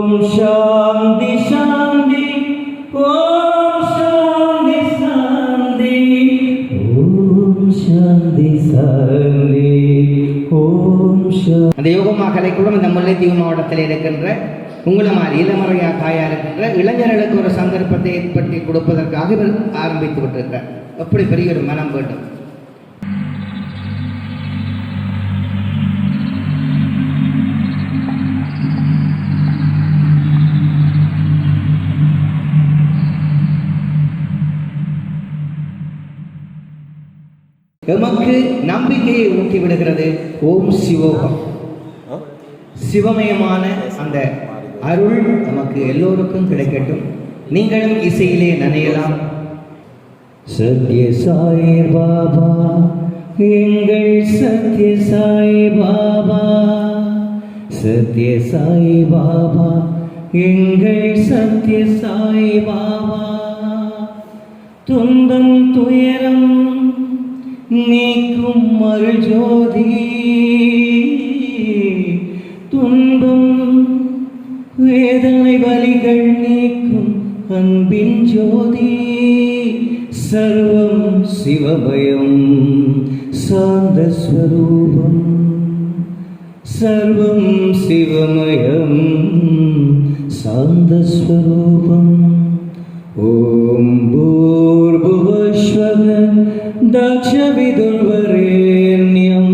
ஓம் சாந்தி சாந்தி ஓம் சாந்தி சாந்தி. ஓம் சாந்தி சாந்தி ஓம் சாந்தி. அந்த யோகமா கலைக்கூடம் இந்த முல்லைத்தீவு மாவட்டத்தில் இருக்கின்ற உங்களை மாதிரி இளமறையா காயா இருக்கின்ற இளைஞர்களுக்கு ஒரு சந்தர்ப்பத்தை ஏற்படுத்தி கொடுப்பதற்காக இவர் ஆரம்பித்து விட்டிருக்கிறார். எப்படி பெரிய ஒரு மனம் வேண்டும்? எமக்கு நம்பிக்கையை ஊட்டி விடுகிறது ஓம் சிவோகம் சிவமயமான அந்த அருள் நமக்கு எல்லோருக்கும் கிடைக்கட்டும். நீங்களும் இசையிலே நனையலாம். சத்ய சாய் பாபா எங்கள் சத்ய சாய் பாபா சத்ய சாய் பாபா எங்கள் சத்ய சாய் பாபா துன்பம் துயரம் നീക്കും അരുൾ ജ്യോതി. തുണ്ടും വേദന വലികൾ നീക്കും അൻപിൻ ജ്യോതി. സർവം ശിവഭയം ശാന്തസ്വരൂപം. സർവം ശിവമയം ശാന്തസ്വരൂപം. ഗുണവരേണ്യം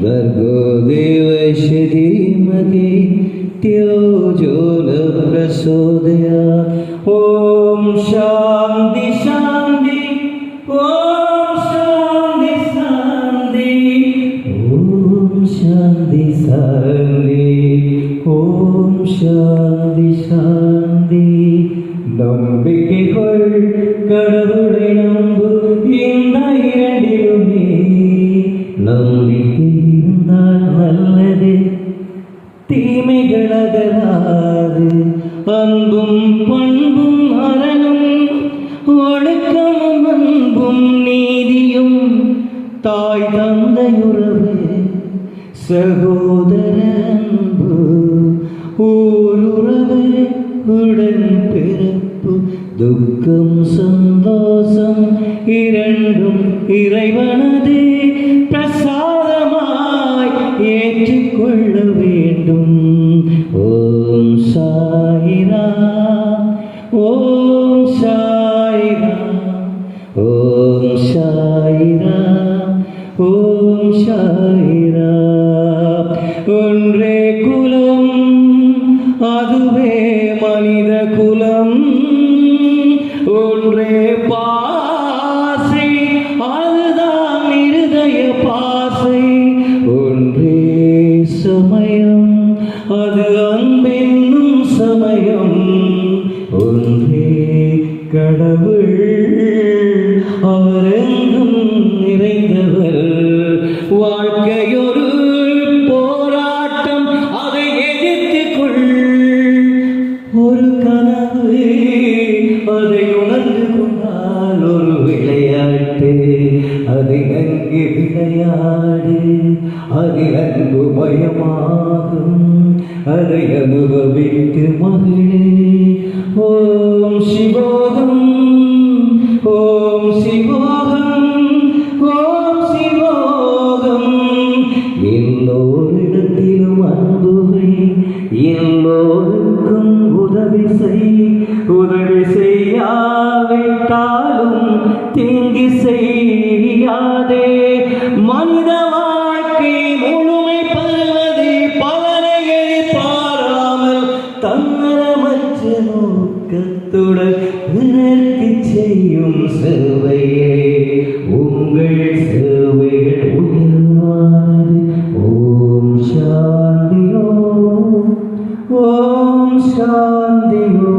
ഭർഗോ ദേവശ്രീമതി ത്യോജോലപ്രസോദയ ഓം ശാന്തി ശാന്തി ഓം ശാന്തി ശാന്തി ഓം ശാന്തി ശാന്തി ഓം ശാന്തി ശാന്തി. നമ്പിക്കൈകൾ കടവുടയം ஒன்றே அதில் அன்பு மயமாகும். அதை அனுபவித்து மகிழே ஓம் சிவோகம் ஓம் சிவோகம் ஓம் சிவோகம். எல்லோரிடத்திலும் அன்புகை எல்லோருக்கும் உதவி செய். உதவி செய்யாவிட்டாலும் தீங்கு செய்யாதே. மனிதவா நோக்கத்துடன் பிறர்க்கு செய்யும் சேவையே உங்கள் சேவைகள் உயர்வானது ஓம் சாந்தியோ ஓம் சாந்தியோ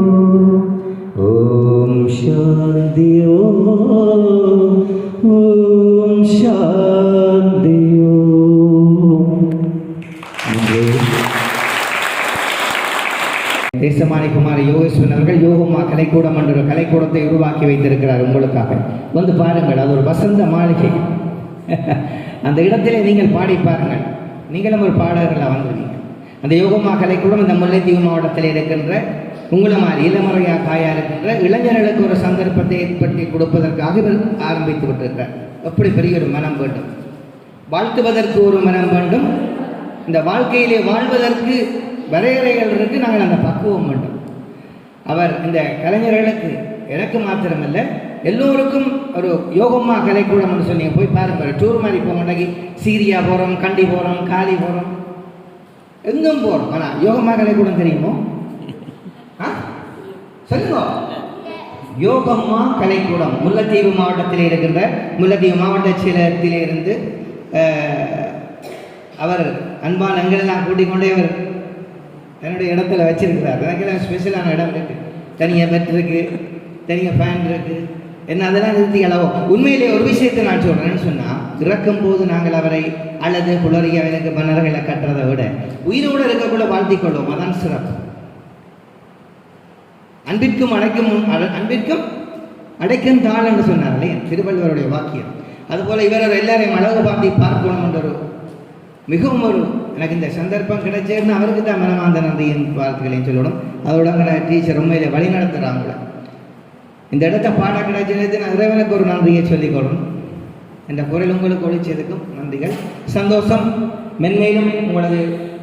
ஓம் சாந்தியோ ஓம் சாந்தியோ நன்றி தேசமானி குமார் யோகேஸ்வரன் அவர்கள் யோகமா கலைக்கூடம் என்ற ஒரு கலைக்கூடத்தை உருவாக்கி வைத்திருக்கிறார் உங்களுக்காக. வந்து பாருங்கள் அது ஒரு வசந்த மாளிகை. அந்த இடத்திலே நீங்கள் பாடி பாருங்கள். நீங்களும் ஒரு பாடகர்களாக வந்துருவீங்க அந்த யோகமா கலைக்கூடம் இந்த முல்லைத்தீவு மாவட்டத்தில் இருக்கின்ற உங்களமார் மாதிரி இளமறையா காயா இருக்கின்ற இளைஞர்களுக்கு ஒரு சந்தர்ப்பத்தை ஏற்படுத்தி கொடுப்பதற்காக இவர் ஆரம்பித்து விட்டிருக்கிறார். எப்படி பெரிய ஒரு மனம் வேண்டும்? வாழ்த்துவதற்கு ஒரு மனம் வேண்டும். இந்த வாழ்க்கையிலே வாழ்வதற்கு வரையறைகள் இருக்குது நாங்கள் அந்த பக்குவம் வேண்டும் அவர் இந்த கலைஞர்களுக்கு எனக்கு மாத்திரமல்ல எல்லோருக்கும் ஒரு யோகம்மா கலைக்கூடம்னு சொல்லி போய் பாருங்கள் டூர் மாதிரி போங்க சீரியா போகிறோம் கண்டி போகிறோம் காலி போகிறோம் எங்கும் போகிறோம் ஆனால் யோகம்மா கலைக்கூடம் தெரியுமோ? ஆ? சொல்லுங்க. யோகம்மா கலைக்கூடம். முல்லைத்தீவு மாவட்டத்தில் இருக்கின்ற முல்லைத்தீவு மாவட்ட செயலகத்திலே இருந்து அவர் அன்பான எங்களெல்லாம் கூட்டிக் கொண்டே அவர் தன்னுடைய இடத்துல வச்சிருக்கிறார். எனக்கெல்லாம் ஸ்பெஷலான இடம் இருக்கு. தனியாக பெட் இருக்கு தனியாக ஃபேன் இருக்கு. என்ன அதெல்லாம் நிறுத்தி அளவோ. உண்மையிலே ஒரு விஷயத்தை நான் சொல்கிறேன்னு சொன்னா இறக்கும் போது நாங்கள் அவரை அல்லது குளறிய அவனுக்கு மன்னர்களை கட்டுறதை விட உயிரோடு இருக்கக்குள்ள வாழ்த்திக் கொள்வோம். அதான் சிறப்பு. அன்பிற்கும் அடைக்கும் அன்பிற்கும் அடைக்கும் தாள் என்று சொன்னார் இல்லையா? திருவள்ளுவருடைய வாக்கியம். அதுபோல் இவர் எல்லாரையும் அழகு பார்த்து பார்க்கணும் என்ற ஒரு மிகவும் ஒரு எனக்கு இந்த சந்தர்ப்பம் கிடைச்சேன்னு அவருக்கு தான் மனமாந்த நன்றியின் வாழ்த்துக்களையும் சொல்லணும். அதோட எங்களை டீச்சர் உண்மையில வழி நடத்துகிறாங்கள இந்த இடத்த பாட கிடைச்சது நான் இறைவனுக்கு ஒரு நன்றியை சொல்லிக்கொள்ளணும் இந்த குரல் உங்களுக்கு ஒழிச்சதுக்கும் நன்றிகள். சந்தோஷம் மென்மேலும் உங்களது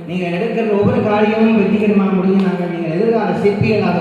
நீங்கள் எடுக்கிற ஒவ்வொரு காரியமும் வெற்றிகரமாக முடியும் நாங்கள் நீங்கள் எதிர்கால சிற்பிகளாக